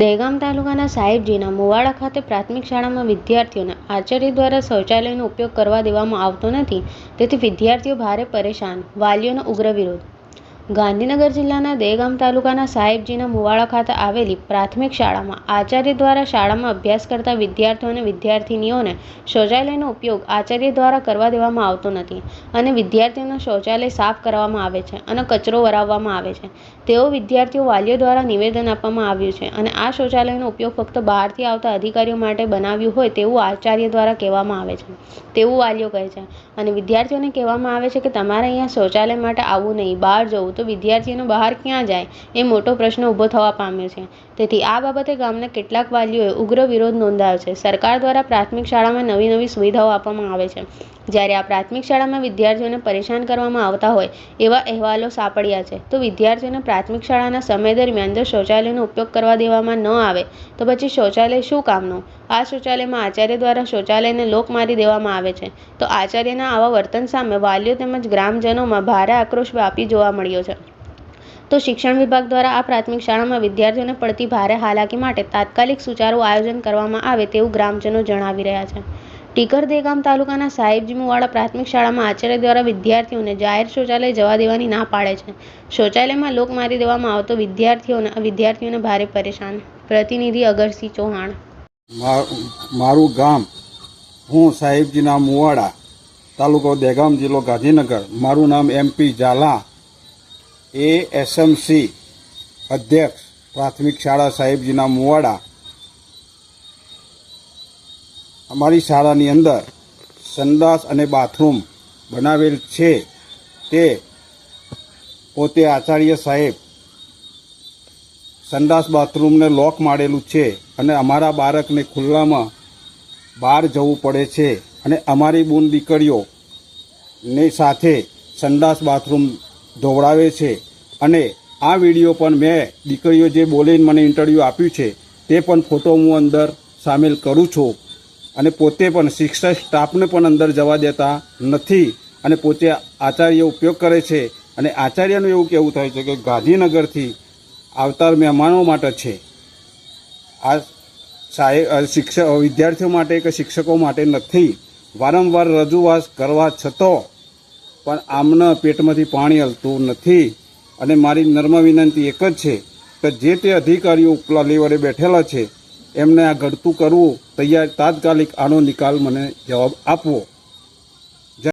દહેગામ તાલુકાના સાહેબજીના મુવાડા ખાતે પ્રાથમિક શાળામાં વિદ્યાર્થીઓને આચાર્ય દ્વારા શૌચાલયનો ઉપયોગ કરવા દેવામાં આવતો નથી. તેથી વિદ્યાર્થીઓ ભારે પરેશાન, વાલીઓનો ઉગ્ર વિરોધ ગાંધીનગર જિલ્લાના દહેગામ તાલુકાના સાહેબજીના મુવાડા ખાતે આવેલી પ્રાથમિક શાળામાં આચાર્ય દ્વારા શાળામાં અભ્યાસ કરતા વિદ્યાર્થીઓ અને વિદ્યાર્થિનીઓને શૌચાલયનો ઉપયોગ આચાર્ય દ્વારા કરવા દેવામાં આવતો નથી અને વિદ્યાર્થીઓના શૌચાલય સાફ કરવામાં આવે છે અને કચરો વરાવવામાં આવે છે. તેઓ વિદ્યાર્થીઓ વાલીઓ દ્વારા નિવેદન આપવામાં આવ્યું છે અને આ શૌચાલયનો ઉપયોગ ફક્ત બહારથી આવતા અધિકારીઓ માટે બનાવ્યું હોય તેવું આચાર્ય દ્વારા કહેવામાં આવે છે. તેવું વાલીઓ કહે છે અને વિદ્યાર્થીઓને કહેવામાં આવે છે કે તમારે અહીંયા શૌચાલય માટે આવવું નહીં, બહાર જવું તો વિદ્યાર્થીઓનું બહાર ક્યાં જાય એ મોટો પ્રશ્ન ઊભો થવા પામ્યો છે. તેથી આ બાબતે ગામના કેટલાક વાલીઓએ ઉગ્ર વિરોધ નોંધાવ્યો છે. સરકાર દ્વારા પ્રાથમિક શાળામાં નવી નવી સુવિધાઓ આપવામાં આવે છે. જ્યારે આ પ્રાથમિક શાળામાં વિદ્યાર્થીઓને પરેશાન કરવામાં આવતા હોય એવા અહેવાલો સાંપડ્યા છે. તો વિદ્યાર્થીઓને પ્રાથમિક શાળાના સમય દરમિયાન જો શૌચાલયનો ઉપયોગ કરવા દેવામાં ન આવે, તો પછી શૌચાલય શું કામનું? આ શૌચાલયમાં આચાર્ય દ્વારા શૌચાલયને લોક મારી દેવામાં આવે છે. તો આચાર્યના આવા વર્તન સામે વાલીઓ તેમજ ગ્રામજનોમાં ભારે આક્રોશ વ્યાપી જોવા મળ્યો છે. તો શિક્ષણ વિભાગ દ્વારા આ પ્રાથમિક શાળામાં વિદ્યાર્થીઓને પડતી ભારે હાલાકી માટે તાત્કાલિક સુચારું આયોજન કરવામાં આવે તેવું ગ્રામજનો જણાવી રહ્યા છે. ટીકર દેગામ તાલુકાના સાહેબજી મુવાડા પ્રાથમિક શાળામાં આચાર્ય દ્વારા વિદ્યાર્થીઓને જાહેર શૌચાલય જવા દેવાની ના પાડે છે. શૌચાલયમાં લોક મારી દેવામાં આવતો વિદ્યાર્થીઓને વિદ્યાર્થીઓને ભારે પરેશાન. પ્રતિનિધિ અગરસિંહ ચૌહાણ. મારું ગામ, હું સાહેબજીના મુવાડા, તાલુકો દેગામ જિલ્લો ગાંધીનગર. મારું નામ એમપી ઝાલા. એ એસએમસી અધ્યક્ષ પ્રાથમિક શાળા સાહેબજીના મુવાડા. અમારી શાળાની અંદર સંડાસ અને બાથરૂમ બનાવેલ છે. તે પોતે આચાર્ય સાહેબ સંડાસ બાથરૂમને લોક મારેલું છે અને અમારા બાળકને ખુલ્લામાં બહાર જવું પડે છે. અને અમારી બૂન દીકરીઓ ને સાથે સંડાસ બાથરૂમ ધોવડાવે છે. અને આ વીડિયો પણ મેં દીકરીઓ જે બોલીને મને ઇન્ટરવ્યૂ આપ્યું છે, તે પણ ફોટો હું અંદર સામેલ કરું છું. અને પોતે પણ શિક્ષક સ્ટાફને પણ અંદર જવા દેતા નથી. અને પોતે આચાર્ય ઉપયોગ કરે છે. અને આચાર્યનું એવું કહેવું થાય છે કે ગાંધીનગરથી આવતા મહેમાનો માટે છે. આ સાહેબ શિક્ષક વિદ્યાર્થીઓ માટે કે શિક્ષકો માટે નથી. વારંવાર રજૂઆત કરવા છતાં પણ આમના પેટમાંથી પાણી હલતું નથી. અને મારી નર્મ વિનંતી એક જ છે કે જે તે અધિકારીઓ ઉપલા લેવલે બેઠેલા છે, એમને આ ઘડતું કરવું તૈયાર તાત્કાલિક આનો નિકાલ મને જવાબ આપવો.